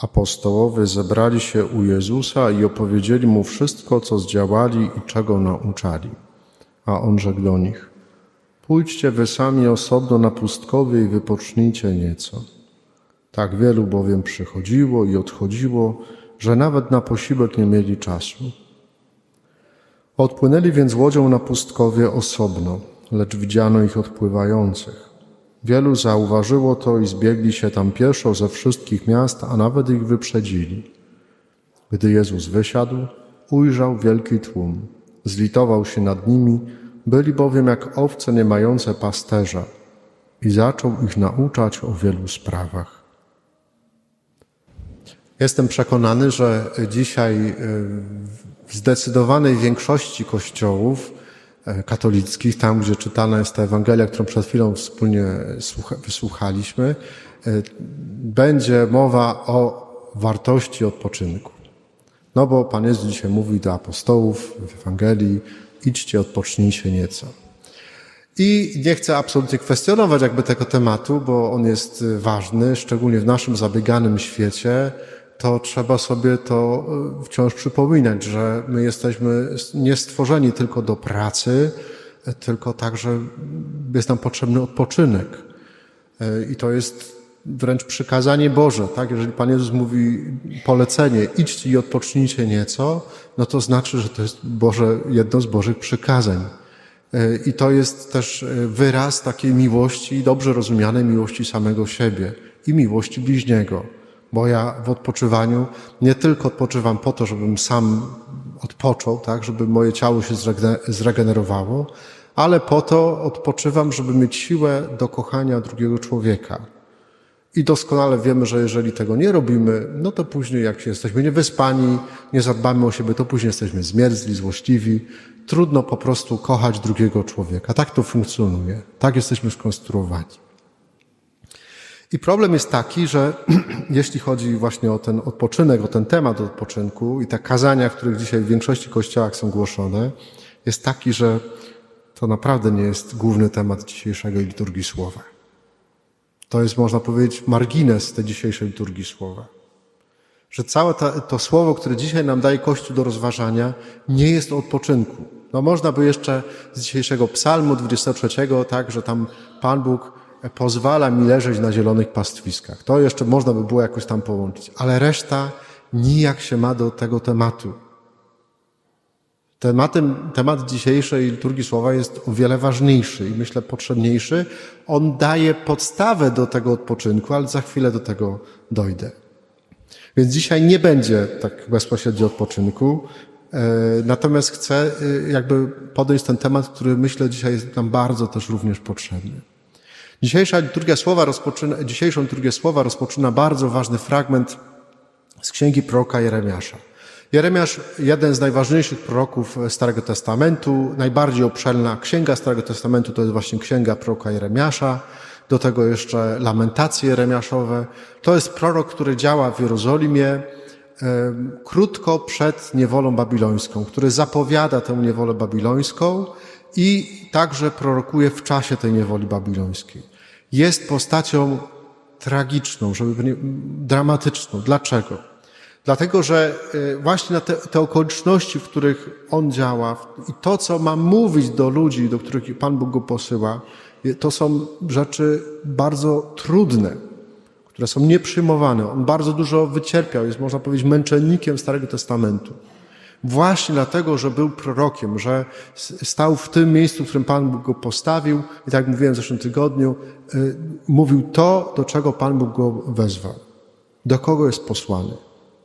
Apostołowie zebrali się u Jezusa i opowiedzieli mu wszystko, co zdziałali i czego nauczali. A on rzekł do nich: Pójdźcie wy sami osobno na pustkowie i wypocznijcie nieco. Tak wielu bowiem przychodziło i odchodziło, że nawet na posiłek nie mieli czasu. Odpłynęli więc łodzią na pustkowie osobno, lecz widziano ich odpływających. Wielu zauważyło to i zbiegli się tam pieszo ze wszystkich miast, a nawet ich wyprzedzili. Gdy Jezus wysiadł, ujrzał wielki tłum. Zlitował się nad nimi, byli bowiem jak owce nie mające pasterza i zaczął ich nauczać o wielu sprawach. Jestem przekonany, że dzisiaj y, w zdecydowanej większości kościołów e, katolickich, tam gdzie czytana jest ta Ewangelia, którą przed chwilą wspólnie słucha- wysłuchaliśmy, e, będzie mowa o wartości odpoczynku. No bo Pan Jezus dzisiaj mówi do apostołów w Ewangelii, idźcie, odpocznijcie nieco. I nie chcę absolutnie kwestionować jakby tego tematu, bo on jest y, ważny, szczególnie w naszym zabieganym świecie, to trzeba sobie to y, wciąż przypominać, że my jesteśmy nie stworzeni tylko do pracy, y, tylko także jest nam potrzebny odpoczynek. Y, I to jest wręcz przykazanie Boże, tak? Jeżeli Pan Jezus mówi polecenie, idźcie i odpocznijcie nieco, no to znaczy, że to jest Boże, jedno z Bożych przykazań. I to jest też wyraz takiej miłości, dobrze rozumianej miłości samego siebie i miłości bliźniego. Bo ja w odpoczywaniu nie tylko odpoczywam po to, żebym sam odpoczął, tak, żeby moje ciało się zrege- zregenerowało, ale po to odpoczywam, żeby mieć siłę do kochania drugiego człowieka. I doskonale wiemy, że jeżeli tego nie robimy, no to później jak się jesteśmy niewyspani, nie zadbamy o siebie, to później jesteśmy zmierzli, złośliwi. Trudno po prostu kochać drugiego człowieka. Tak to funkcjonuje. Tak jesteśmy skonstruowani. I problem jest taki, że jeśli chodzi właśnie o ten odpoczynek, o ten temat odpoczynku i te kazania, których dzisiaj w większości kościołach są głoszone, jest taki, że to naprawdę nie jest główny temat dzisiejszego liturgii słowa. To jest, można powiedzieć, margines tej dzisiejszej liturgii słowa. Że całe to, to słowo, które dzisiaj nam daje Kościół do rozważania, nie jest o odpoczynku. No można by jeszcze z dzisiejszego psalmu 23, tak, że tam Pan Bóg pozwala mi leżeć na zielonych pastwiskach. To jeszcze można by było jakoś tam połączyć. Ale reszta nijak się ma do tego tematu. Tematem, temat dzisiejszej liturgii słowa jest o wiele ważniejszy i myślę potrzebniejszy. On daje podstawę do tego odpoczynku, ale za chwilę do tego dojdę. Więc dzisiaj nie będzie tak bezpośrednio odpoczynku, e, natomiast chcę e, jakby podejść ten temat, który myślę dzisiaj jest nam bardzo też również potrzebny. Dzisiejsza liturgia słowa rozpoczyna, dzisiejszą liturgię słowa rozpoczyna bardzo ważny fragment z księgi proroka Jeremiasza. Jeremiasz, jeden z najważniejszych proroków Starego Testamentu, najbardziej obszerna księga Starego Testamentu to jest właśnie księga proroka Jeremiasza, do tego jeszcze lamentacje Jeremiaszowe. To jest prorok, który działa w Jerozolimie krótko przed niewolą babilońską, który zapowiada tę niewolę babilońską i także prorokuje w czasie tej niewoli babilońskiej. Jest postacią tragiczną, żeby nie, dramatyczną. Dlaczego? Dlatego, że y, właśnie na te, te okoliczności, w których on działa i to, co ma mówić do ludzi, do których Pan Bóg go posyła, y, to są rzeczy bardzo trudne, które są nieprzyjmowane. On bardzo dużo wycierpiał, jest można powiedzieć męczennikiem Starego Testamentu. Właśnie dlatego, że był prorokiem, że stał w tym miejscu, w którym Pan Bóg go postawił i tak jak mówiłem w zeszłym tygodniu, y, mówił to, do czego Pan Bóg go wezwał. Do kogo jest posłany?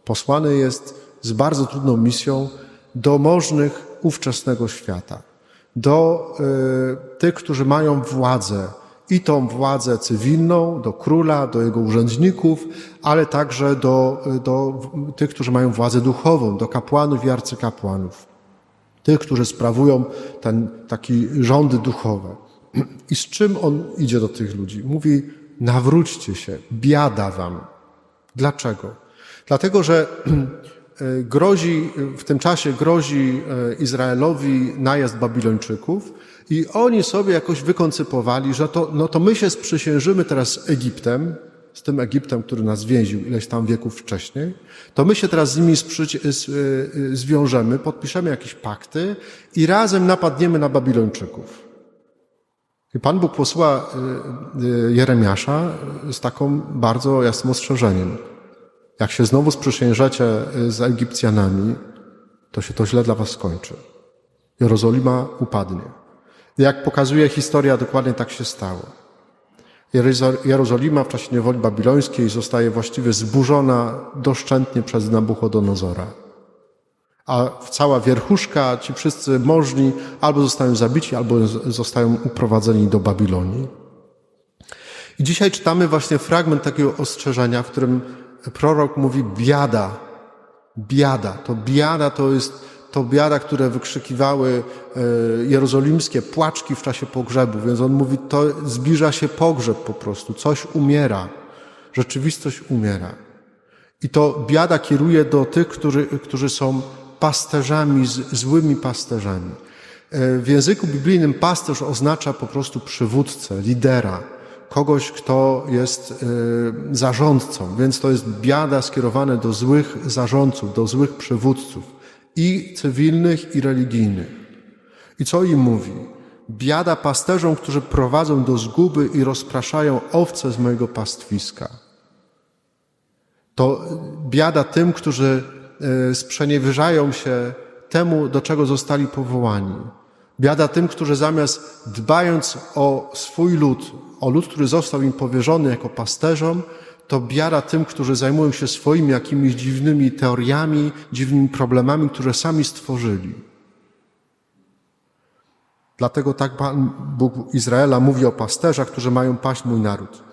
Posłany jest z bardzo trudną misją do możnych ówczesnego świata, do y, tych, którzy mają władzę i tą władzę cywilną, do króla, do jego urzędników, ale także do, do tych, którzy mają władzę duchową, do kapłanów i arcykapłanów, tych, którzy sprawują ten, taki rządy duchowe. I z czym on idzie do tych ludzi? Mówi, nawróćcie się, biada wam. Dlaczego? Dlatego, że e, grozi, w tym czasie grozi e, Izraelowi najazd Babilończyków i oni sobie jakoś wykoncypowali, że to, no to my się sprzysiężymy teraz z Egiptem, z tym Egiptem, który nas więził ileś tam wieków wcześniej, to my się teraz z nimi y, y, zwiążemy, podpiszemy jakieś pakty i razem napadniemy na Babilończyków. I Pan Bóg posła y, Jeremiasza z taką bardzo jasnym ostrzeżeniem. Jak się znowu sprzysiężecie z Egipcjanami, to się to źle dla was skończy. Jerozolima upadnie. Jak pokazuje historia, dokładnie tak się stało. Jerozolima w czasie niewoli babilońskiej zostaje właściwie zburzona doszczętnie przez Nabuchodonozora. A cała wierchuszka, ci wszyscy możni, albo zostają zabici, albo zostają uprowadzeni do Babilonii. I dzisiaj czytamy właśnie fragment takiego ostrzeżenia, w którym prorok mówi biada, biada. To biada to jest to biada, które wykrzykiwały e, jerozolimskie płaczki w czasie pogrzebu. Więc on mówi, to zbliża się pogrzeb po prostu, coś umiera. Rzeczywistość umiera. I to biada kieruje do tych, którzy, którzy są pasterzami, złymi pasterzami. E, W języku biblijnym pasterz oznacza po prostu przywódcę, lidera, kogoś, kto jest e, zarządcą, więc to jest biada skierowane do złych zarządców, do złych przywódców i cywilnych, i religijnych. I co im mówi? Biada pasterzom, którzy prowadzą do zguby i rozpraszają owce z mojego pastwiska. To biada tym, którzy e, sprzeniewierzają się temu, do czego zostali powołani. Biada tym, którzy zamiast dbając o swój lud, o lud, który został im powierzony jako pasterzom, to biada tym, którzy zajmują się swoimi jakimiś dziwnymi teoriami, dziwnymi problemami, które sami stworzyli. Dlatego tak Pan Bóg Izraela mówi o pasterzach, którzy mają paść mój naród.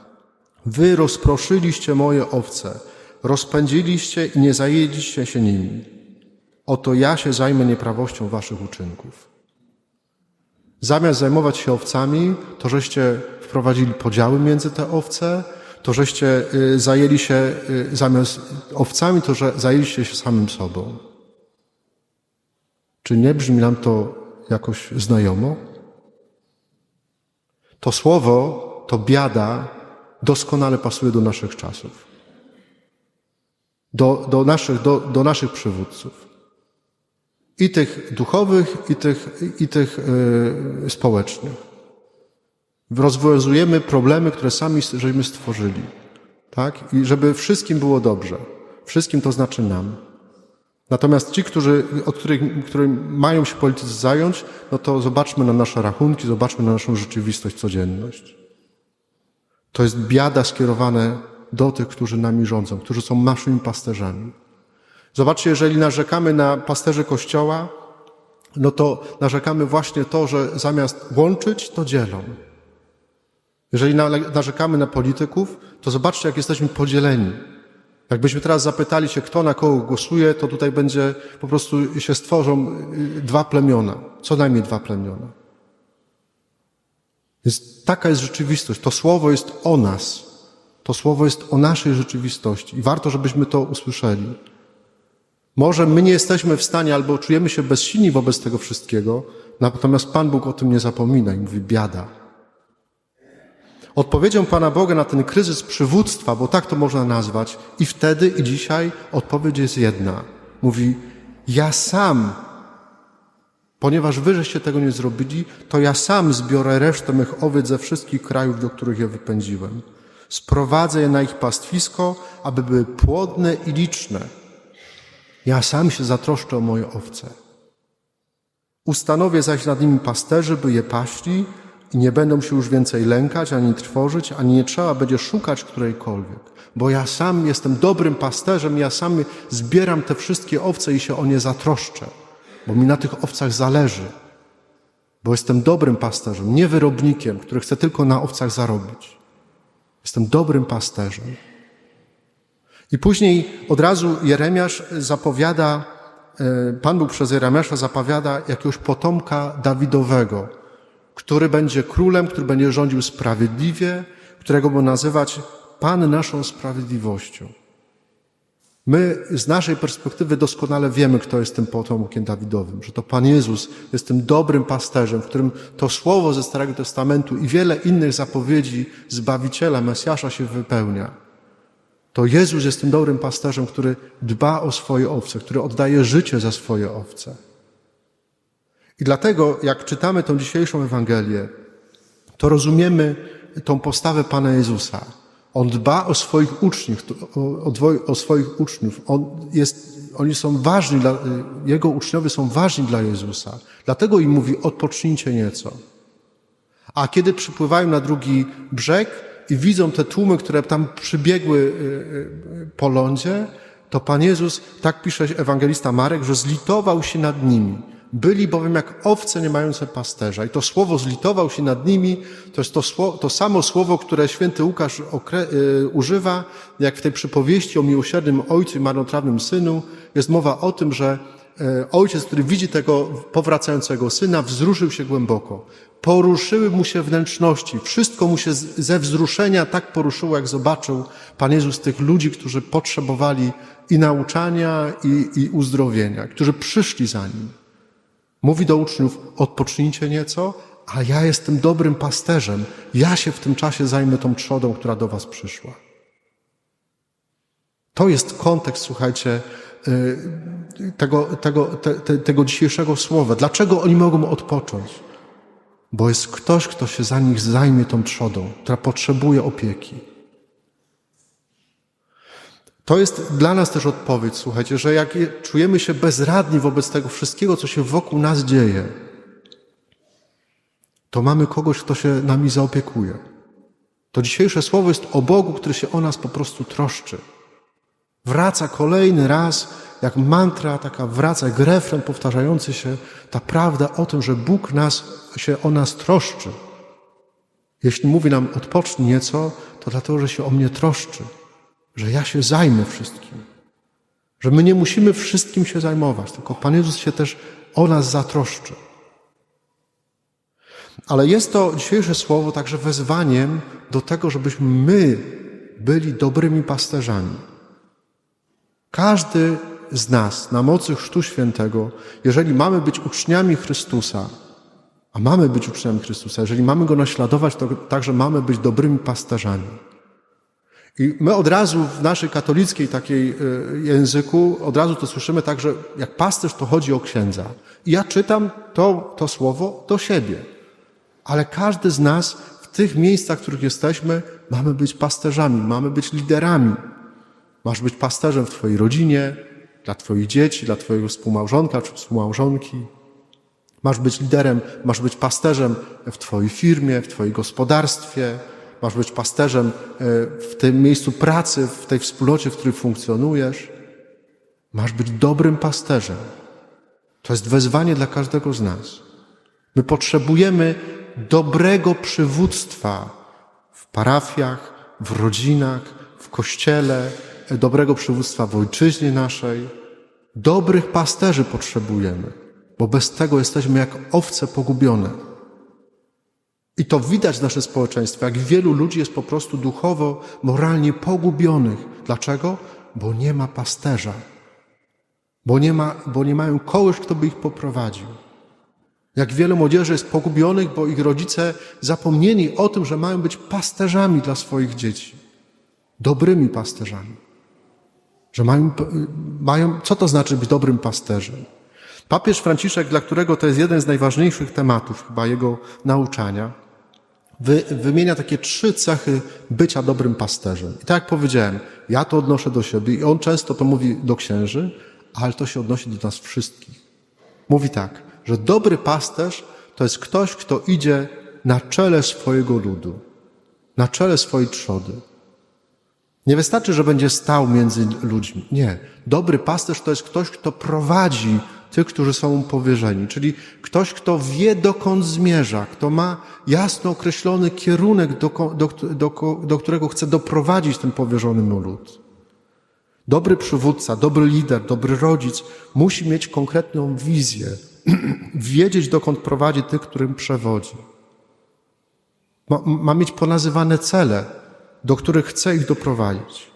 Wy rozproszyliście moje owce, rozpędziliście i nie zajedliście się nimi. Oto ja się zajmę nieprawością waszych uczynków. Zamiast zajmować się owcami, to żeście wprowadzili podziały między te owce, to żeście y, zajęli się y, zamiast owcami, to że zajęliście się samym sobą. Czy nie brzmi nam to jakoś znajomo? To słowo, to biada doskonale pasuje do naszych czasów. Do, do, naszych, do, do naszych przywódców. I tych duchowych, i tych, i tych yy, społecznych. Rozwiązujemy problemy, które sami żeśmy stworzyli. Tak? I żeby wszystkim było dobrze. Wszystkim to znaczy nam. Natomiast ci, którzy, od których, którym mają się politycy zająć, no to zobaczmy na nasze rachunki, zobaczmy na naszą rzeczywistość, codzienność. To jest biada skierowane do tych, którzy nami rządzą, którzy są naszymi pasterzami. Zobaczcie, jeżeli narzekamy na pasterzy Kościoła, no to narzekamy właśnie to, że zamiast łączyć, to dzielą. Jeżeli narzekamy na polityków, to zobaczcie, jak jesteśmy podzieleni. Jakbyśmy teraz zapytali się, kto na kogo głosuje, to tutaj będzie, po prostu się stworzą dwa plemiona, co najmniej dwa plemiona. Więc taka jest rzeczywistość. To słowo jest o nas. To słowo jest o naszej rzeczywistości i warto, żebyśmy to usłyszeli. Może my nie jesteśmy w stanie albo czujemy się bezsilni wobec tego wszystkiego, natomiast Pan Bóg o tym nie zapomina i mówi biada. Odpowiedzią Pana Boga na ten kryzys przywództwa, bo tak to można nazwać, i wtedy, i dzisiaj odpowiedź jest jedna. Mówi: Ja sam, ponieważ wy żeście tego nie zrobili, to ja sam zbiorę resztę mych owiec ze wszystkich krajów, do których je wypędziłem. Sprowadzę je na ich pastwisko, aby były płodne i liczne. Ja sam się zatroszczę o moje owce. Ustanowię zaś nad nimi pasterzy, by je paśli, i nie będą się już więcej lękać, ani trwożyć, ani nie trzeba będzie szukać którejkolwiek. Bo ja sam jestem dobrym pasterzem, ja sam zbieram te wszystkie owce i się o nie zatroszczę, bo mi na tych owcach zależy. Bo jestem dobrym pasterzem, nie wyrobnikiem, który chce tylko na owcach zarobić. Jestem dobrym pasterzem. I później od razu Jeremiasz zapowiada, e, Pan Bóg przez Jeremiasza zapowiada jakiegoś potomka Dawidowego, który będzie królem, który będzie rządził sprawiedliwie, którego by nazywać Pan naszą sprawiedliwością. My z naszej perspektywy doskonale wiemy, kto jest tym potomkiem Dawidowym, że to Pan Jezus jest tym dobrym pasterzem, w którym to słowo ze Starego Testamentu i wiele innych zapowiedzi Zbawiciela, Mesjasza się wypełnia. To Jezus jest tym dobrym pasterzem, który dba o swoje owce, który oddaje życie za swoje owce. I dlatego, jak czytamy tą dzisiejszą Ewangelię, to rozumiemy tą postawę Pana Jezusa. On dba o swoich uczniów, o, o, swoich uczniów. On jest, oni są ważni, dla, Jego uczniowie są ważni dla Jezusa. Dlatego im mówi, odpocznijcie nieco. A kiedy przypływają na drugi brzeg i widzą te tłumy, które tam przybiegły y, y, po lądzie, to Pan Jezus, tak pisze ewangelista Marek, że zlitował się nad nimi. Byli bowiem jak owce nie mające pasterza. I to słowo zlitował się nad nimi, to jest to, słowo, to samo słowo, które święty Łukasz okre, y, używa, jak w tej przypowieści o miłosiernym ojcu i marnotrawnym synu. Jest mowa o tym, że y, ojciec, który widzi tego powracającego syna, wzruszył się głęboko. Poruszyły mu się wnętrzności. Wszystko mu się z- ze wzruszenia tak poruszyło, jak zobaczył Pan Jezus tych ludzi, którzy potrzebowali i nauczania, i, i uzdrowienia, którzy przyszli za nim. Mówi do uczniów: odpocznijcie nieco, a ja jestem dobrym pasterzem. Ja się w tym czasie zajmę tą trzodą, która do Was przyszła. To jest kontekst, słuchajcie, y, tego, tego, te, te, tego dzisiejszego słowa. Dlaczego oni mogą odpocząć? Bo jest ktoś, kto się za nich zajmie tą trzodą, która potrzebuje opieki. To jest dla nas też odpowiedź, słuchajcie, że jak czujemy się bezradni wobec tego wszystkiego, co się wokół nas dzieje, to mamy kogoś, kto się nami zaopiekuje. To dzisiejsze słowo jest o Bogu, który się o nas po prostu troszczy. Wraca kolejny raz, jak mantra, taka wraca, jak refren powtarzający się, ta prawda o tym, że Bóg nas, się o nas troszczy. Jeśli mówi nam odpocznij nieco, to dlatego, że się o mnie troszczy że ja się zajmę wszystkim. Że my nie musimy wszystkim się zajmować, tylko Pan Jezus się też o nas zatroszczy. Ale jest to dzisiejsze słowo także wezwaniem do tego, żebyśmy my byli dobrymi pasterzami. Każdy z nas na mocy Chrztu Świętego, jeżeli mamy być uczniami Chrystusa, a mamy być uczniami Chrystusa, jeżeli mamy Go naśladować, to także mamy być dobrymi pasterzami. I my od razu w naszej katolickiej takiej y, języku, od razu to słyszymy tak, że jak pasterz to chodzi o księdza. I ja czytam to, to słowo do siebie. Ale każdy z nas w tych miejscach, w których jesteśmy, mamy być pasterzami, mamy być liderami. Masz być pasterzem w Twojej rodzinie, dla Twoich dzieci, dla Twojego współmałżonka czy współmałżonki. Masz być liderem, masz być pasterzem w Twojej firmie, w Twoim gospodarstwie, masz być pasterzem e, w tym miejscu pracy, w tej wspólnocie, w której funkcjonujesz. Masz być dobrym pasterzem. To jest wezwanie dla każdego z nas. My potrzebujemy dobrego przywództwa w parafiach, w rodzinach, w kościele, dobrego przywództwa w ojczyźnie naszej. Dobrych pasterzy potrzebujemy, bo bez tego jesteśmy jak owce pogubione. I to widać w naszym społeczeństwie, jak wielu ludzi jest po prostu duchowo, moralnie pogubionych. Dlaczego? Bo nie ma pasterza. Bo nie, ma, bo nie mają kogoś, kto by ich poprowadził. Jak wiele młodzieży jest pogubionych, bo ich rodzice zapomnieli o tym, że mają być pasterzami dla swoich dzieci. Dobrymi pasterzami. Że mają, mają co to znaczy być dobrym pasterzem? Papież Franciszek, dla którego to jest jeden z najważniejszych tematów chyba jego nauczania, wy, wymienia takie trzy cechy bycia dobrym pasterzem. I tak jak powiedziałem, ja to odnoszę do siebie i on często to mówi do księży, ale to się odnosi do nas wszystkich. Mówi tak, że dobry pasterz to jest ktoś, kto idzie na czele swojego ludu, na czele swojej trzody. Nie wystarczy, że będzie stał między ludźmi. Nie. Dobry pasterz to jest ktoś, kto prowadzi tych, którzy są mu powierzeni, czyli ktoś, kto wie, dokąd zmierza, kto ma jasno określony kierunek, do, do, do, do którego chce doprowadzić ten powierzony mu lud. Dobry przywódca, dobry lider, dobry rodzic musi mieć konkretną wizję, wiedzieć, dokąd prowadzi tych, którym przewodzi. Ma, ma mieć ponazywane cele, do których chce ich doprowadzić.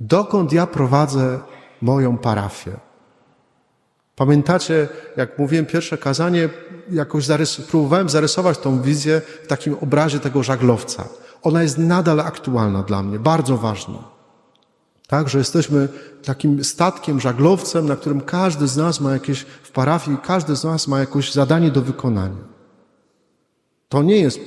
Dokąd ja prowadzę moją parafię? Pamiętacie, jak mówiłem pierwsze kazanie, jakoś zarys próbowałem zarysować tą wizję w takim obrazie tego żaglowca. Ona jest nadal aktualna dla mnie, bardzo ważna. Tak, że jesteśmy takim statkiem, żaglowcem, na którym każdy z nas ma jakieś, w parafii, każdy z nas ma jakieś zadanie do wykonania. To nie jest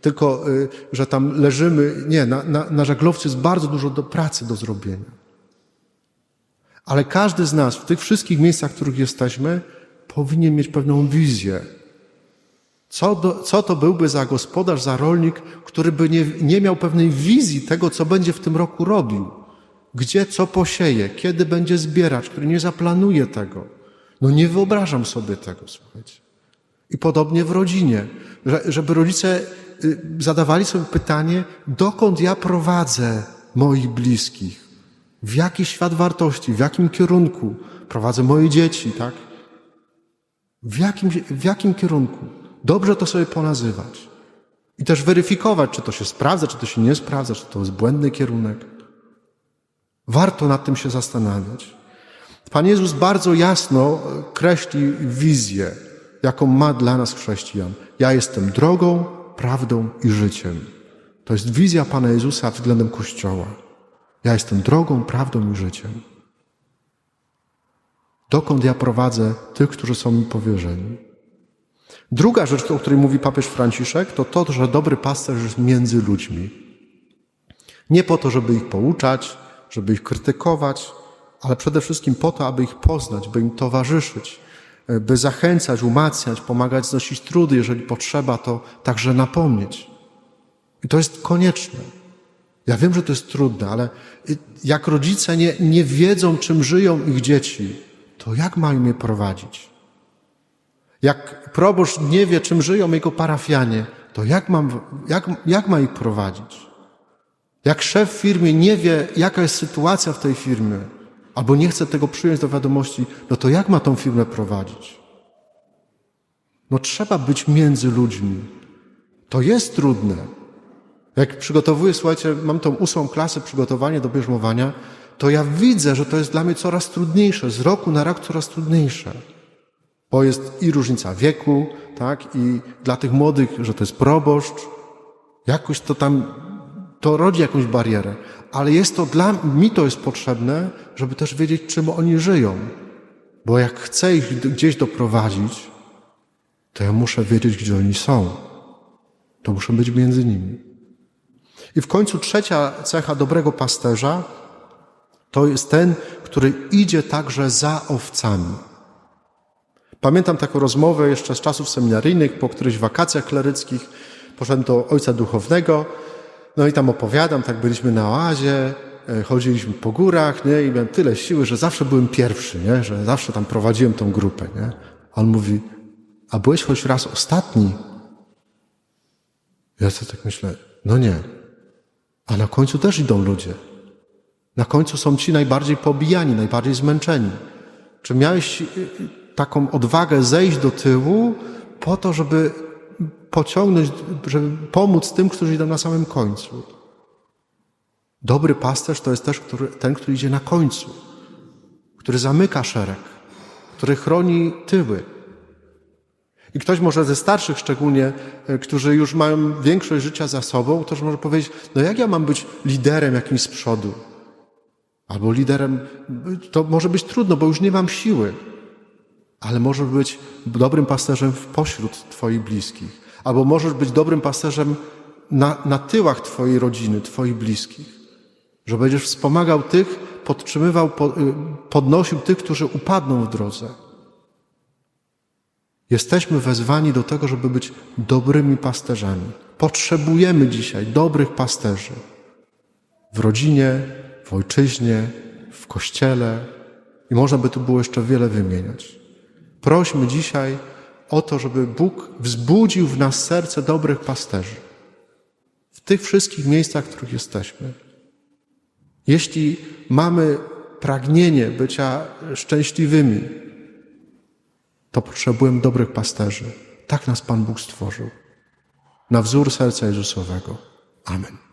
tylko, y, że tam leżymy. Nie, na, na, na żaglowcu jest bardzo dużo do pracy do zrobienia. Ale każdy z nas w tych wszystkich miejscach, w których jesteśmy, powinien mieć pewną wizję. Co, do, co to byłby za gospodarz, za rolnik, który by nie, nie miał pewnej wizji tego, co będzie w tym roku robił? Gdzie co posieje, kiedy będzie zbierać, który nie zaplanuje tego? No nie wyobrażam sobie tego, słuchajcie. I podobnie w rodzinie, że, żeby rodzice y, zadawali sobie pytanie, dokąd ja prowadzę moich bliskich? W jaki świat wartości, w jakim kierunku prowadzę moje dzieci, tak? W jakim, w jakim kierunku? Dobrze to sobie ponazywać. I też weryfikować, czy to się sprawdza, czy to się nie sprawdza, czy to jest błędny kierunek. Warto nad tym się zastanawiać. Pan Jezus bardzo jasno kreśli wizję, jaką ma dla nas chrześcijan. Ja jestem drogą, prawdą i życiem. To jest wizja Pana Jezusa względem Kościoła. Ja jestem drogą, prawdą i życiem. Dokąd ja prowadzę tych, którzy są mi powierzeni. Druga rzecz, o której mówi papież Franciszek, to to, że dobry pasterz jest między ludźmi. Nie po to, żeby ich pouczać, żeby ich krytykować, ale przede wszystkim po to, aby ich poznać, by im towarzyszyć, by zachęcać, umacniać, pomagać znosić trudy, jeżeli potrzeba, to także napomnieć. I to jest konieczne. Ja wiem, że to jest trudne, ale jak rodzice nie, nie wiedzą, czym żyją ich dzieci, to jak mają je prowadzić? Jak proboszcz nie wie, czym żyją jego parafianie, to jak, mam, jak, jak ma ich prowadzić? Jak szef w firmie nie wie, jaka jest sytuacja w tej firmie, albo nie chce tego przyjąć do wiadomości, no to jak ma tą firmę prowadzić? No trzeba być między ludźmi. To jest trudne. Jak przygotowuję, słuchajcie, mam tą ósmą klasę przygotowanie do bierzmowania, to ja widzę, że to jest dla mnie coraz trudniejsze, z roku na rok coraz trudniejsze. Bo jest i różnica wieku, tak, i dla tych młodych, że to jest proboszcz, jakoś to tam, to rodzi jakąś barierę. Ale jest to dla mi to jest potrzebne, żeby też wiedzieć, czym oni żyją. Bo jak chcę ich gdzieś doprowadzić, to ja muszę wiedzieć, gdzie oni są. To muszę być między nimi. I w końcu trzecia cecha dobrego pasterza to jest ten, który idzie także za owcami. Pamiętam taką rozmowę jeszcze z czasów seminaryjnych, po którychś wakacjach kleryckich. Poszedłem do ojca duchownego, no i tam opowiadam, tak byliśmy na oazie, e, chodziliśmy po górach, nie? I miałem tyle siły, że zawsze byłem pierwszy, nie? Że zawsze tam prowadziłem tą grupę, nie? On mówi, a byłeś choć raz ostatni? Ja sobie tak myślę, no nie. A na końcu też idą ludzie. Na końcu są ci najbardziej pobijani, najbardziej zmęczeni. Czy miałeś y, taką odwagę zejść do tyłu po to, żeby pociągnąć, żeby pomóc tym, którzy idą na samym końcu? Dobry pasterz to jest też ten, który idzie na końcu, który zamyka szereg, który chroni tyły. I ktoś może ze starszych szczególnie, e, którzy już mają większość życia za sobą, ktoś może powiedzieć, no jak ja mam być liderem jakimś z przodu? Albo liderem, to może być trudno, bo już nie mam siły. Ale możesz być dobrym pasterzem pośród Twoich bliskich. Albo możesz być dobrym pasterzem na, na tyłach Twojej rodziny, Twoich bliskich. Że będziesz wspomagał tych, podtrzymywał, y, podnosił tych, którzy upadną w drodze. Jesteśmy wezwani do tego, żeby być dobrymi pasterzami. Potrzebujemy dzisiaj dobrych pasterzy w rodzinie, w ojczyźnie, w kościele i można by tu było jeszcze wiele wymieniać. Prośmy dzisiaj o to, żeby Bóg wzbudził w nas serce dobrych pasterzy. W tych wszystkich miejscach, w których jesteśmy. Jeśli mamy pragnienie bycia szczęśliwymi, to potrzebujemy dobrych pasterzy. Tak nas Pan Bóg stworzył. Na wzór serca Jezusowego. Amen.